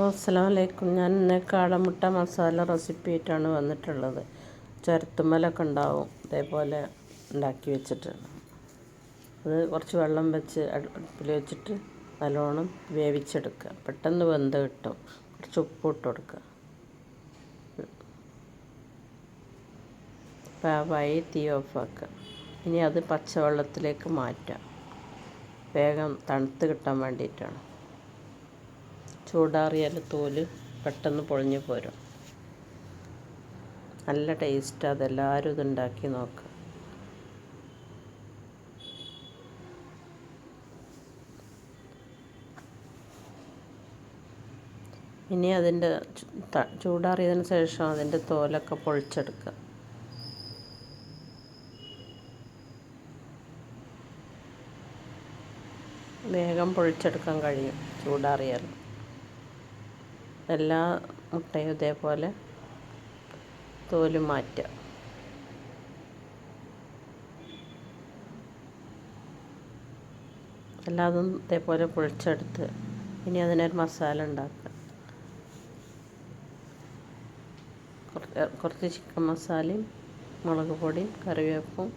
അസ്സാം വലൈക്കും ഞാൻ ഇന്ന് കാടമുട്ട മസാല റെസിപ്പി ആയിട്ടാണ് വന്നിട്ടുള്ളത്. ചരത്തുമ്മലൊക്കെ ഉണ്ടാവും. അതേപോലെ ഉണ്ടാക്കി വെച്ചിട്ടുണ്ട് അത് കുറച്ച് വെള്ളം വെച്ച് അടുപ്പിൽ വെച്ചിട്ട് നല്ലോണം വേവിച്ചെടുക്കുക. പെട്ടെന്ന് വെന്ത് കിട്ടും. കുറച്ച് ഉപ്പ് ഇട്ട് കൊടുക്കുക പാവായി തീ ഓഫാക്കുക. ഇനി അത് പച്ചവെള്ളത്തിലേക്ക് മാറ്റാം വേഗം തണുത്ത് കിട്ടാൻ വേണ്ടിയിട്ടാണ്. ചൂടാറിയാൽ തോൽ പെട്ടെന്ന് പൊളിഞ്ഞു പോരും. നല്ല ടേസ്റ്റ് അതെല്ലാവരും ഇതുണ്ടാക്കി നോക്കുക ഇനി അതിന്റെ ചൂടാറിയതിന് ശേഷം അതിന്റെ തോലൊക്കെ പൊളിച്ചെടുക്കുക വേഗം പൊളിച്ചെടുക്കാൻ കഴിയും ചൂടാറിയാൽ എല്ലാ മുട്ടയും ഇതേപോലെ തോൽ മാറ്റുക. എല്ലാതും ഇതേപോലെ പൊളിച്ചെടുത്ത് ഇനി അതിനൊരു മസാല ഉണ്ടാക്കുക. കുറച്ച് ചിക്കൻ മസാലയും മുളക് പൊടിയും കറിവേപ്പും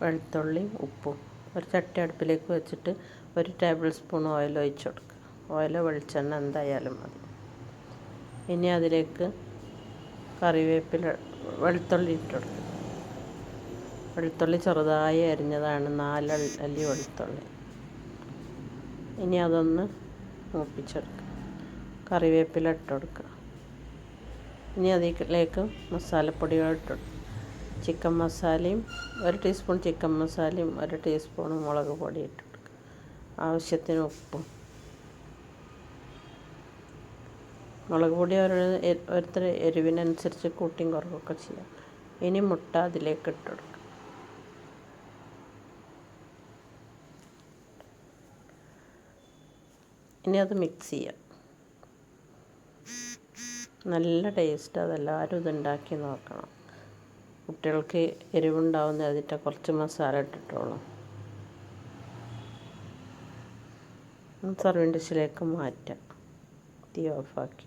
വെളുത്തുള്ളിയും ഉപ്പും. ഒരു ചട്ടി അടുപ്പിലേക്ക് വെച്ചിട്ട് ഒരു ടേബിൾ സ്പൂൺ ഓയിൽ ഒഴിച്ചു കൊടുക്കുക. ഓയിലോ വെളിച്ചെണ്ണ എന്തായാലും മതി. ഇനി അതിലേക്ക് കറിവേപ്പില വെളുത്തുള്ളി ഇട്ടുകൊടുക്കുക വെളുത്തുള്ളി ചെറുതായി അരിഞ്ഞതാണ്. നാല് അല്ലി വെളുത്തുള്ളി. ഇനി അതൊന്ന് മൂപ്പിച്ചെടുക്കുക കറിവേപ്പില ഇട്ടുകൊടുക്കുക ഇനി അതിലേക്ക് മസാലപ്പൊടികൾ ഇട്ട് ചിക്കൻ മസാലയും ഒരു ടീസ്പൂൺ ചിക്കൻ മസാലയും ഒരു ടീസ്പൂൺ മുളക് പൊടി ഇട്ട് ആവശ്യത്തിന് ഉപ്പും മുളക് പൊടി ഓരോരുത്തർ എരിവിനനുസരിച്ച് കൂട്ടിയും കുറവൊക്കെ ചെയ്യാം. ഇനി മുട്ട അതിലേക്ക് ഇട്ട് കൊടുക്കുക ഇനി അത് മിക്സ് ചെയ്യാം. നല്ല ടേസ്റ്റ് അതെല്ലാവരും ഇതുണ്ടാക്കി നോക്കണം. കുട്ടികൾക്ക് എരിവുണ്ടാവുന്ന അതിന്റെ കുറച്ച് മസാല ഇട്ടിട്ടോളൂ. സർവിങ് ഡിഷിലേക്ക് മാറ്റാം. തീ ഓഫാക്കി